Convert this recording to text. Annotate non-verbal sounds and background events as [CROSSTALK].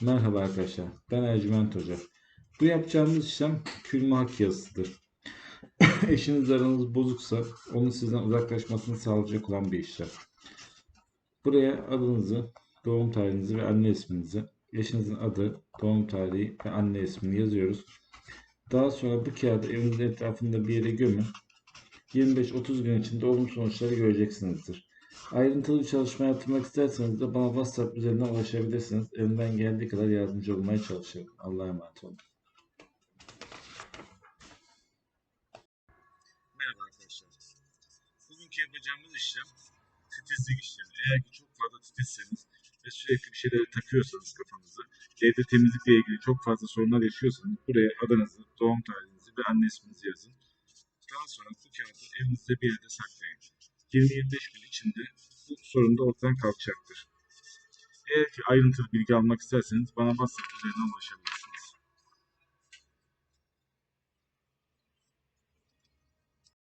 Merhaba arkadaşlar, ben Ercüment Hoca. Bu yapacağımız işlem külme hak. [COUGHS] Eşiniz aranız bozuksa onun sizden uzaklaşmasını sağlayacak olan bir işlem. Buraya adınızı, doğum tarihinizi ve anne isminizi, eşinizin adı, doğum tarihi ve anne ismini yazıyoruz. Daha sonra bu kağıdı evinizin etrafında bir yere gömün. 25-30 gün içinde olumlu sonuçları göreceksinizdir. Ayrıntılı bir çalışma yaptırmak isterseniz de bana WhatsApp üzerinden ulaşabilirsiniz. Elimden geldiği kadar yardımcı olmaya çalışırım. Allah'a emanet olun. Merhaba arkadaşlar. Bugünkü yapacağımız işlem titizlik işlemi. Eğer ki çok fazla titizseniz ve sürekli bir şeyleri takıyorsanız kafanızı, evde temizlikle ilgili çok fazla sorunlar yaşıyorsanız buraya adınızı, doğum tarihinizi ve anne isminizi yazın. Daha sonra bu kağıdı evinizde bir yerde saklayın. 20-25 gün içinde bu sorun da ortadan kalkacaktır. Eğer ki ayrıntılı bilgi almak isterseniz bana WhatsApp üzerinden ulaşabilirsiniz.